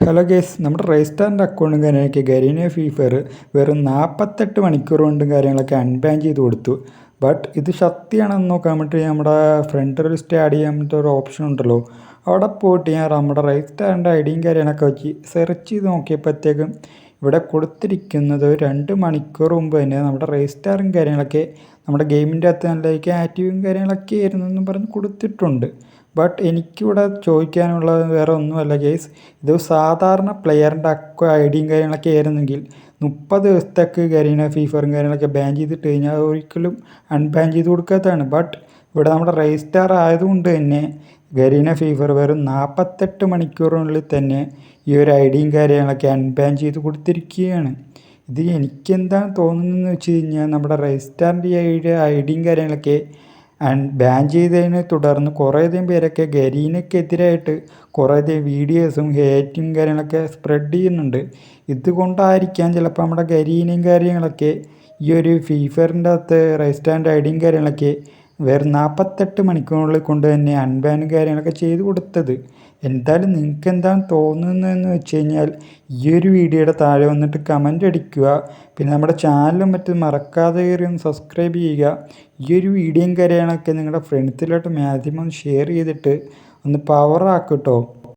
Hello guys നമ്മുടെ റെജിസ്റ്റാറിന്റെ അക്കൗണ്ടും കാര്യങ്ങളൊക്കെ ഗരീന ഫീഫർ വെറും നാൽപ്പത്തെട്ട് മണിക്കൂർ കൊണ്ടും കാര്യങ്ങളൊക്കെ അൺബാൻ ചെയ്ത് കൊടുത്തു. ബട്ട് ഇത് ശക്തിയാണെന്ന് നോക്കാൻ വേണ്ടി നമ്മുടെ ഫ്രണ്ട് ലിസ്റ്റ് ആഡ് ചെയ്യാൻ പറ്റിയ ഒരു ഓപ്ഷൻ ഉണ്ടല്ലോ. അവിടെ പോയിട്ട് ഞാൻ നമ്മുടെ റെജിസ്റ്റാറിന്റെ ഐ ഡിയും കാര്യങ്ങളൊക്കെ വെച്ച് സെർച്ച് ചെയ്ത് നോക്കിയപ്പോഴത്തേക്കും ഇവിടെ കൊടുത്തിരിക്കുന്നത് രണ്ട് മണിക്കൂർ മുമ്പ് തന്നെ നമ്മുടെ രജിസ്റ്റാറും കാര്യങ്ങളൊക്കെ നമ്മുടെ ഗെയിമിന്റെ അകത്ത് നല്ലതൊക്കെ ആക്റ്റീവും കാര്യങ്ങളൊക്കെ ആയിരുന്നു എന്ന് പറഞ്ഞ് കൊടുത്തിട്ടുണ്ട്. ബട്ട് എനിക്കിവിടെ ചോദിക്കാനുള്ളത് വേറെ ഒന്നുമല്ല ഗെയ്സ് ഇത് സാധാരണ പ്ലെയറിന്റെ അക്ക ഐ ഡിയും കാര്യങ്ങളൊക്കെ ആയിരുന്നെങ്കിൽ മുപ്പത് ദിവസത്തേക്ക് കാര്യങ്ങൾ ഫീഫറും കാര്യങ്ങളൊക്കെ ബാൻ ചെയ്തിട്ട് കഴിഞ്ഞാൽ ഒരിക്കലും അൺബാൻ ചെയ്ത് കൊടുക്കാത്തതാണ്. ബട്ട് ഇവിടെ നമ്മുടെ രജിസ്റ്റാർ ആയതുകൊണ്ട് തന്നെ ഗരീന ഫീവർ വെറും നാൽപ്പത്തെട്ട് മണിക്കൂറിനുള്ളിൽ തന്നെ ഈ ഒരു ഐഡിയും ഡിയും കാര്യങ്ങളൊക്കെ അൺബാൻ ചെയ്ത് കൊടുത്തിരിക്കുകയാണ്. ഇത് എനിക്കെന്താണ് തോന്നുന്നതെന്ന് വെച്ച് കഴിഞ്ഞാൽ നമ്മുടെ രജിസ്റ്റാറിന്റെ ഐഡി ഡി ഐ ഡിയും കാര്യങ്ങളൊക്കെ ബാൻ ചെയ്തതിനെ തുടർന്ന് കുറേയധികം പേരൊക്കെ ഗരീനക്കെതിരായിട്ട് കുറേയധികം വീഡിയോസും ഹേറ്റും കാര്യങ്ങളൊക്കെ സ്പ്രെഡ് ചെയ്യുന്നുണ്ട്. ഇതുകൊണ്ടായിരിക്കാം ചിലപ്പോൾ നമ്മുടെ ഗരീനയും കാര്യങ്ങളൊക്കെ ഈ ഒരു ഫീഫറിന്റെ അകത്ത് രജിസ്റ്റാറിന്റെ ഐ ഡിയും കാര്യങ്ങളൊക്കെ വെറും നാൽപ്പത്തെട്ട് മണിക്കൂറിനുള്ളിൽ കൊണ്ട് തന്നെ അൺബാനും കാര്യങ്ങളൊക്കെ ചെയ്ത് കൊടുത്തത്. എന്തായാലും നിങ്ങൾക്ക് എന്താണ് തോന്നുന്നതെന്ന് വെച്ച് കഴിഞ്ഞാൽ ഈ ഒരു വീഡിയോയുടെ താഴെ വന്നിട്ട് കമന്റ് അടിക്കുക. പിന്നെ നമ്മുടെ ചാനലും മറ്റും മറക്കാതെ കയറി ഒന്ന് സബ്സ്ക്രൈബ് ചെയ്യുക. ഈ ഒരു വീഡിയോയും കാര്യങ്ങളൊക്കെ നിങ്ങളുടെ ഫ്രണ്ട്സിലോട്ട് മാക്സിമം ഷെയർ ചെയ്തിട്ട് ഒന്ന് പവർ കേട്ടോ